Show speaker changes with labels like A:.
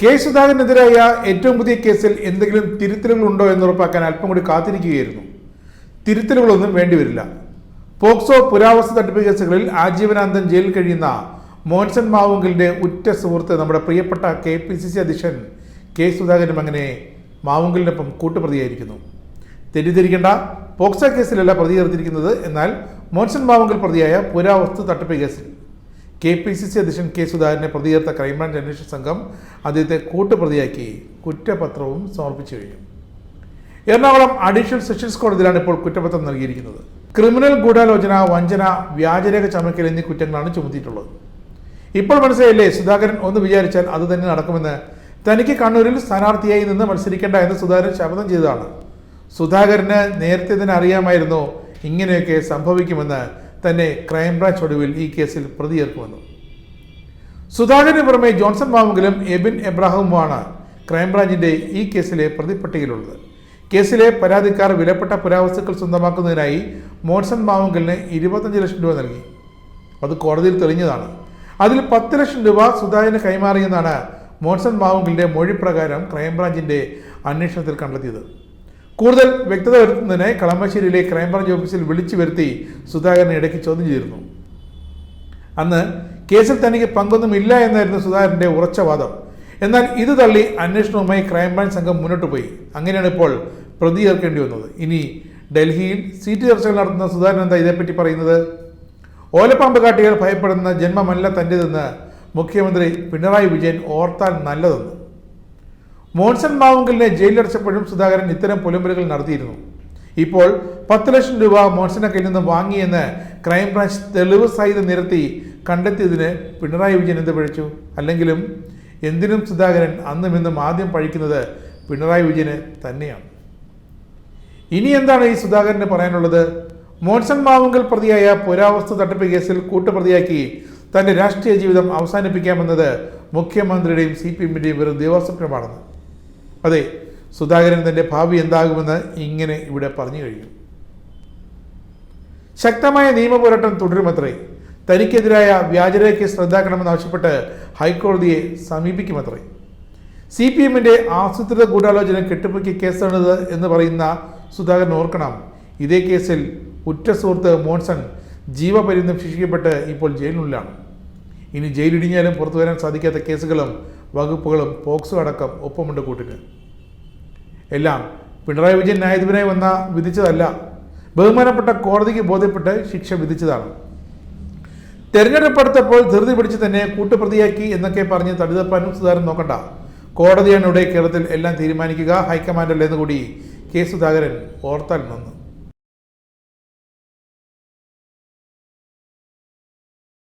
A: K സുധാകരനെതിരായ ഏറ്റവും പുതിയ കേസിൽ എന്തെങ്കിലും തിരുത്തലുകൾ ഉണ്ടോ എന്ന് ഉറപ്പാക്കാൻ അല്പം കൂടി കാത്തിരിക്കുകയായിരുന്നു. തിരുത്തലുകളൊന്നും വേണ്ടിവരില്ല പോക്സോ പുരാവസ്തു തട്ടിപ്പ് കേസുകളിൽ ആജീവനാന്തം ജയിലിൽ കഴിയുന്ന മോൻസൺ മാവുങ്കലിന്റെ ഉറ്റ സുഹൃത്ത് നമ്മുടെ പ്രിയപ്പെട്ട കെ പി സി സി അധ്യക്ഷൻ കെ സുധാകരനും അങ്ങനെ മാവുങ്കലിനൊപ്പം കൂട്ടുപ്രതിയായിരിക്കുന്നു. തെറ്റിദ്ധരിക്കേണ്ട പോക്സോ കേസിലല്ല പ്രതി ചേർത്തിരിക്കുന്നത് എന്നാൽ മോൻസൺ മാവുങ്കൽ പ്രതിയായ പുരാവസ്തു തട്ടിപ്പ് കേസിൽ. കെ പി സി സി അധ്യക്ഷൻ കെ സുധാകരനെ പ്രതി ചേർത്ത ക്രൈംബ്രാഞ്ച് അന്വേഷണ സംഘം അദ്ദേഹത്തെ കൂട്ടുപ്രതിയാക്കി കുറ്റപത്രവും സമർപ്പിച്ചു കഴിഞ്ഞു. എറണാകുളം അഡീഷണൽ സെഷൻസ് കോടതിയിലാണ് ഇപ്പോൾ കുറ്റപത്രം നൽകിയിരിക്കുന്നത്. ക്രിമിനൽ ഗൂഢാലോചന വഞ്ചന വ്യാജരേഖ ചമക്കൽ എന്നീ കുറ്റങ്ങളാണ് ചുമത്തിയിട്ടുള്ളത്. ഇപ്പോൾ മനസ്സിലായില്ലേ സുധാകരൻ ഒന്ന് വിചാരിച്ചാൽ അത് തന്നെ നടക്കുമെന്ന്. തനിക്ക് കണ്ണൂരിൽ സ്ഥാനാർത്ഥിയായി നിന്ന് മത്സരിക്കേണ്ട എന്ന് സുധാകരൻ ശപഥം ചെയ്തതാണ്. സുധാകരന് നേരത്തെ തന്നെ അറിയാമായിരുന്നു ഇങ്ങനെയൊക്കെ സംഭവിക്കുമെന്ന്. തന്നെ ക്രൈംബ്രാഞ്ച് ഒടുവിൽ ഈ കേസിൽ പ്രതിയേർക്കുമെന്ന് സുധാകരന് പുറമെ ജോൺസൺ മാവുങ്കലും എബിൻ എബ്രാഹിമുമാണ് ക്രൈംബ്രാഞ്ചിന്റെ ഈ കേസിലെ പ്രതിപ്പട്ടികയിലുള്ളത്. കേസിലെ പരാതിക്കാർ വിലപ്പെട്ട പുരാവസ്തുക്കൾ സ്വന്തമാക്കുന്നതിനായി മോൺസൺ മാവുങ്കലിന് ഇരുപത്തഞ്ച് ലക്ഷം രൂപ നൽകി. അത് കോടതിയിൽ തെളിഞ്ഞതാണ്. അതിൽ പത്ത് ലക്ഷം രൂപ സുധാകരന് കൈമാറിയെന്നാണ് മോൺസൺ മാവുങ്കലിന്റെ മൊഴി പ്രകാരം ക്രൈംബ്രാഞ്ചിന്റെ അന്വേഷണത്തിൽ കണ്ടെത്തിയത്. കൂടുതൽ വ്യക്തത വരുത്തുന്നതിന് കളമശ്ശേരിയിലെ ക്രൈംബ്രാഞ്ച് ഓഫീസിൽ വിളിച്ചു വരുത്തി സുധാകരനെ ഇടയ്ക്ക് ചോദ്യം ചെയ്തിരുന്നു. അന്ന് കേസിൽ തനിക്ക് പങ്കൊന്നും ഇല്ല എന്നായിരുന്നു സുധാകരന്റെ ഉറച്ച വാദം. എന്നാൽ ഇത് തള്ളി അന്വേഷണവുമായി ക്രൈംബ്രാഞ്ച് സംഘം മുന്നോട്ട് പോയി. അങ്ങനെയാണ് ഇപ്പോൾ പ്രതി ചേർക്കേണ്ടി വന്നത്. ഇനി ഡൽഹിയിൽ സീറ്റ് ചർച്ചകൾ നടത്തുന്ന സുധാകരൻ എന്താ ഇതേപ്പറ്റി പറയുന്നത്? ഓലപ്പാമ്പ് കാട്ടികൾ ഭയപ്പെടുന്ന ജന്മമല്ല തന്റെതെന്ന് മുഖ്യമന്ത്രി പിണറായി വിജയൻ ഓർത്താൽ നല്ലതെന്ന്. മോൺസൺ മാവുങ്കലിനെ ജയിലിലടച്ചപ്പോഴും സുധാകരൻ ഇത്തരം പുലമ്പലുകൾ നടത്തിയിരുന്നു. ഇപ്പോൾ പത്ത് ലക്ഷം രൂപ മോൺസന്റെ കയ്യിൽ നിന്ന് വാങ്ങിയെന്ന് ക്രൈംബ്രാഞ്ച് തെളിവ് സഹിതം നിരത്തി കണ്ടെത്തിയതിന് പിണറായി വിജയൻ എന്ത് പഴിച്ചു? അല്ലെങ്കിലും എന്തിനും സുധാകരൻ അന്നും ഇന്നും ആദ്യം പഴിക്കുന്നത് പിണറായി വിജയന് തന്നെയാണ്. ഇനി എന്താണ് ഈ സുധാകരന് പറയാനുള്ളത്? മോൺസൺ മാവുങ്കൽ പ്രതിയായ പുരാവസ്തു തട്ടിപ്പ് കേസിൽ കൂട്ടുപ്രതിയാക്കി തന്റെ രാഷ്ട്രീയ ജീവിതം അവസാനിപ്പിക്കാമെന്നത് മുഖ്യമന്ത്രിയുടെയും സി പി എമ്മിന്റെയും വെറും ദേവസ്വപ്നമാണെന്ന് അതെ സുധാകരൻ തന്റെ ഭാവി എന്താകുമെന്ന് ഇങ്ങനെ ഇവിടെ പറഞ്ഞു കഴിഞ്ഞു. ശക്തമായ നിയമപോരാട്ടം തുടരുമത്രേ. തനിക്കെതിരായ വ്യാജരേഖ കേസ് ഹൈക്കോടതിയെ സമീപിക്കുമത്രേ. സി പി എമ്മിന്റെ ആസൂത്രിത ഗൂഢാലോചന കെട്ടിപ്പൊക്കിയ കേസാണിത് എന്ന് പറയുന്ന സുധാകരൻ ഓർക്കണം ഇതേ കേസിൽ ഉറ്റ സുഹൃത്ത് മോൺസൺ ജീവപര്യന്തം ശിക്ഷിക്കപ്പെട്ട് ഇപ്പോൾ ജയിലിനുള്ളിലാണ്. ഇനി ജയിലിടിഞ്ഞാലും പുറത്തു വരാൻ സാധിക്കാത്ത കേസുകളും വകുപ്പുകളും പോക്സോ അടക്കം ഒപ്പമുണ്ട് കൂട്ടിന്. എല്ലാം പിണറായി വിജയൻ ന്യായാധിപനായി വന്ന വിധിച്ചതല്ല ബഹുമാനപ്പെട്ട കോടതിക്ക് ബോധ്യപ്പെട്ട് ശിക്ഷ വിധിച്ചതാണ്. തെരഞ്ഞെടുപ്പ് അടുത്തപ്പോൾ ധൃതി പിടിച്ച് തന്നെ കൂട്ടുപ്രതിയാക്കി എന്നൊക്കെ പറഞ്ഞ് തടിതപ്പാനും സുധാകരൻ നോക്കണ്ട. കോടതിയാണ് ഇവിടെ കേരളത്തിൽ എല്ലാം തീരുമാനിക്കുക ഹൈക്കമാൻഡല്ലേ എന്ന് കൂടി കെ സുധാകരൻ ഓർത്താൽ നന്ന്